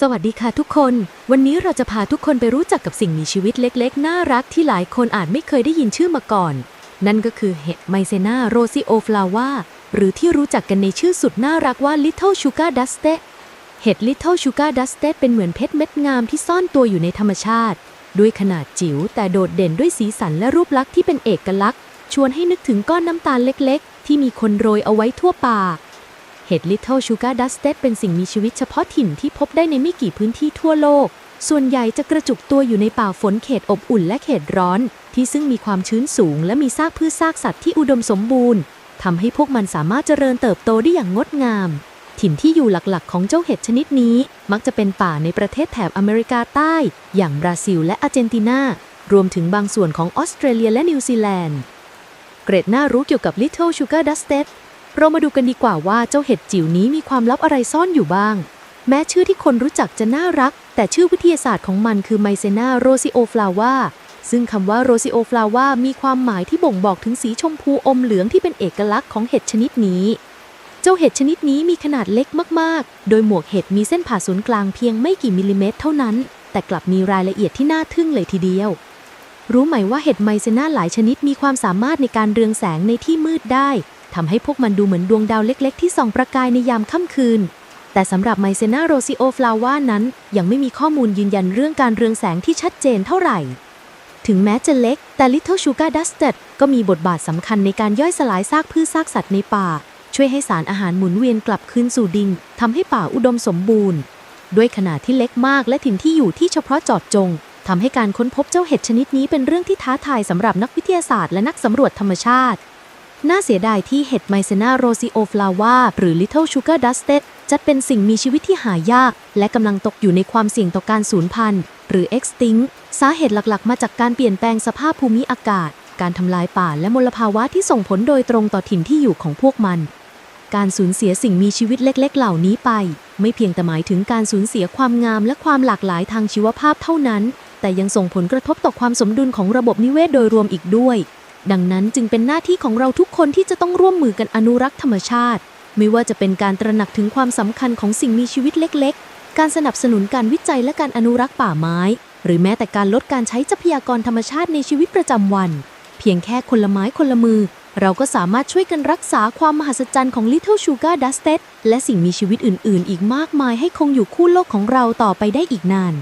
สวัสดีค่ะทุกคน วันนี้เราจะพาทุกคนไปรู้จักกับสิ่งมีชีวิตเล็กๆ น่ารักที่หลายคนอาจไม่เคยได้ยินชื่อมาก่อน นั่นก็คือเห็ดไมเซนาโรซิโอฟลาวาหรือที่รู้จักกันในชื่อสุดน่ารักว่า Little Sugar Dusted เห็ด Little Sugar Dusted เป็นเหมือนเพชรเม็ดงามที่ซ่อนตัวอยู่ในธรรมชาติ ด้วยขนาดจิ๋วแต่โดดเด่นด้วยสีสันและรูปลักษณ์ที่เป็นเอกลักษณ์ ชวนให้นึกถึงก้อนน้ำตาลเล็ก ๆ ที่มีคนโรยเอาไว้ทั่วป่า ห็ด Little Sugar Dusted เป็นสิ่งมีชีวิตเฉพาะถิ่นที่พบได้ในไม่กี่พื้นที่ทั่วโลก ส่วนใหญ่จะกระจุกตัวอยู่ในป่าฝนเขตอบอุ่นและเขตร้อน ที่ซึ่งมีความชื้นสูง และมีซากพืชซากสัตว์ที่อุดมสมบูรณ์ทำให้พวกมันสามารถเจริญเติบโตได้อย่างงดงาม ถิ่นที่อยู่หลักๆ ของเจ้าเห็ดชนิดนี้ มักจะเป็นป่าในประเทศแถบอเมริกาใต้ อย่างบราซิล และอาร์เจนตินารวมถึงบางส่วนของออสเตรเลียและนิวซีแลนด์ เกรดน่ารู้เกี่ยวกับ Little Sugar Dusted เรามาดูกันดีกว่าว่าเจ้าเห็ดจิ๋วนี้มีความลับอะไรซ่อนอยู่บ้าง แม้ชื่อที่คนรู้จักจะน่ารัก แต่ชื่อวิทยาศาสตร์ของมันคือไมเซนาโรซิโอฟลาวาซึ่งคำว่าโรซิโอฟลาวามีความหมายที่บ่งบอกถึงสีชมพูอมเหลืองที่เป็นเอกลักษณ์ของเห็ดชนิดนี้ เจ้าเห็ดชนิดนี้มีขนาดเล็กมาก ๆ โดยหมวกเห็ดมีเส้นผ่าศูนย์กลางเพียงไม่กี่มิลลิเมตรเท่านั้น แต่กลับมีรายละเอียดที่น่าทึ่งเลยทีเดียว รู้ไหมว่าเห็ดไมเซนาหลายชนิดมีความสามารถในการเรืองแสงในที่มืดได้ ทำให้พวกมันดูเหมือนดวงดาวเล็ก ๆ ที่ส่องประกายในยามค่ำคืน แต่สำหรับไมเซนาโรซิโอฟลาวานั้น ยังไม่มีข้อมูลยืนยันเรื่องการเรืองแสงที่ชัดเจนเท่าไหร่ ถึงแม้จะเล็ก แต่ Little Sugar Dusted ก็มีบทบาทสำคัญในการย่อยสลายซากพืชซากสัตว์ในป่า ช่วยให้สารอาหารหมุนเวียนกลับคืนสู่ดินทำให้ป่าอุดมสมบูรณ์ ด้วยขนาดที่เล็กมากและถิ่นที่อยู่ที่เฉพาะเจาะจงทำให้การค้นพบเจ้าเห็ดชนิดนี้เป็นเรื่องที่ท้าทายสำหรับนักวิทยาศาสตร์และนักสำรวจธรรมชาติ น่าเสียดายที่เห็ดไมเซนาโรซิโอฟลาวาหรือ Little Sugar Dusted จัดเป็นสิ่งมีชีวิตที่หายาก และกำลังตกอยู่ในความเสี่ยงต่อการสูญพันธุ์ หรือ extinct สาเหตุหลักๆ มาจากการเปลี่ยนแปลงสภาพภูมิอากาศ การทำลายป่าและมลภาวะที่ส่งผลโดยตรงต่อถิ่นที่อยู่ของพวกมัน การสูญเสียสิ่งมีชีวิตเล็ก ๆ เหล่านี้ไป ไม่เพียงแต่หมายถึงการสูญเสียความงามและความหลากหลายทางชีวภาพเท่านั้น แต่ยังส่งผลกระทบต่อความสมดุลของระบบนิเวศโดยรวมอีกด้วย ดังนั้นจึงเป็นหน้าที่ของเราทุกคนที่จะต้องร่วมมือกันอนุรักษ์ธรรมชาติ ไม่ว่าจะเป็นการตระหนักถึงความสำคัญของสิ่งมีชีวิตเล็ก ๆ การสนับสนุนการวิจัยและการอนุรักษ์ป่าไม้ หรือแม้แต่การลดการใช้ทรัพยากรธรรมชาติในชีวิตประจำวัน เพียงแค่คนละไม้คนละมือ เราก็สามารถช่วยกันรักษาความมหัศจรรย์ของ Little Sugar Dusted และสิ่งมีชีวิตอื่น ๆ อีกมากมายให้คงอยู่คู่โลกของเราต่อไปได้อีกนาน